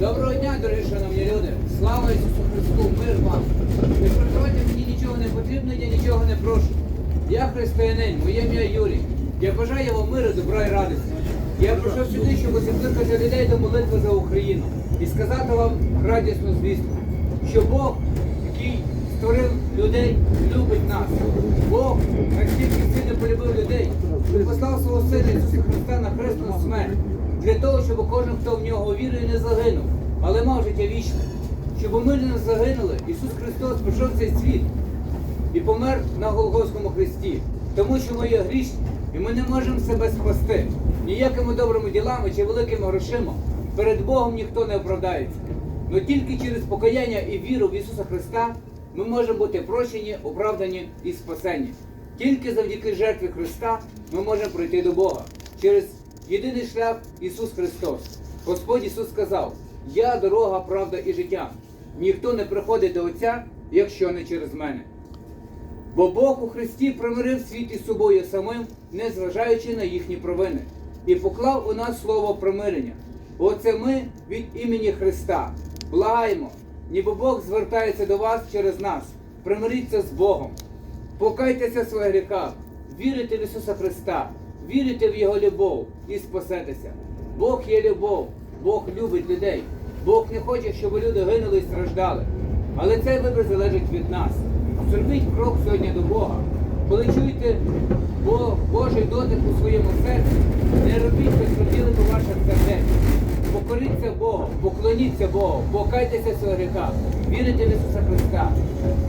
Доброго дня, дорогі шановні люди! Слава Ісусу Христу! Мир вам! Не переживайте, мені нічого не потрібно, я нічого не прошу. Я християнин, моє ім'я Юрій. Я бажаю вам миру, добра і радості. Я прийшов сюди, щоб закликати людей до молитви за Україну і сказати вам радісну звістку, що Бог, який створив людей, любить нас. Бог настільки сильно полюбив людей, що послав свого Сина Ісуса Христа на хресну смерть для того, щоб кожен, хто в нього вірує, не загинув, але мав життя вічне. Щоб ми не загинули, Ісус Христос прийшов цей світ і помер на Голгофському хресті, тому що ми є грішні, і ми не можемо себе спасти. Ніякими добрими ділами чи великими грошима перед Богом ніхто не оправдається. Но тільки через покаяння і віру в Ісуса Христа ми можемо бути прощені, оправдані і спасені. Тільки завдяки жертві Христа ми можемо прийти до Бога через єдиний шлях Ісус Христос. Господь Ісус сказав: Я дорога, правда і життя. Ніхто не приходить до Отця, якщо не через мене. Бо Бог у Христі примирив світ із собою самим, не зважаючи на їхні провини, і поклав у нас слово примирення. Оце ми від імені Христа. Благаємо, ніби Бог звертається до вас через нас. Примиріться з Богом. Покайтеся в своїх гріхах, вірите в Ісуса Христа, вірите в Його любов і спасетеся. Бог є любов, Бог любить людей. Бог не хоче, щоб люди гинули і страждали. Але цей вибір залежить від нас. Зробіть крок сьогодні до Бога. Коли чуєте Божий дотик у своєму серці, не робіть безподіли по ваших сердець. Покоріться Богу, поклоніться Богу, покайтеся в своїх гріхах, вірите в Ісуса Христа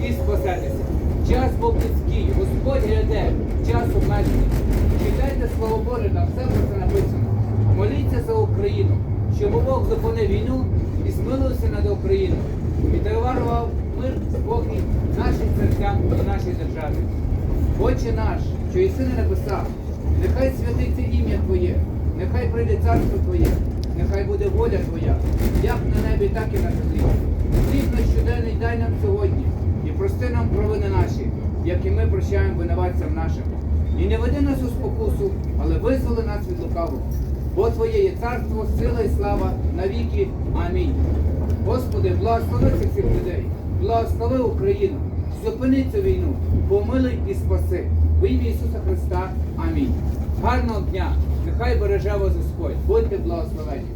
і спасетеся. Час був людський, Господь гляде, час обмежений. Слово Боже, там все про це написано. Моліться за Україну, щоб Бог зупинив війну і змилився над Україною. І дарував мир, спокій нашим серцям і нашій державі. Отче наш, що єси на небесах, нехай святиться ім'я Твоє, нехай прийде царство Твоє, нехай буде воля Твоя, як на небі, так і на землі. Хліб наш щоденний дай нам сьогодні, і прости нам провини наші, як і ми прощаємо винуватцям нашим. І не веди нас у спокусу, але визволи нас від лукавого. Бо Твоє є царство, сила і слава навіки. Амінь. Господи, благослови всіх людей, благослови Україну, зупини цю війну, помилуй і спаси. В ім'я Ісуса Христа. Амінь. Гарного дня! Нехай береже вас Господь. Будьте благословені.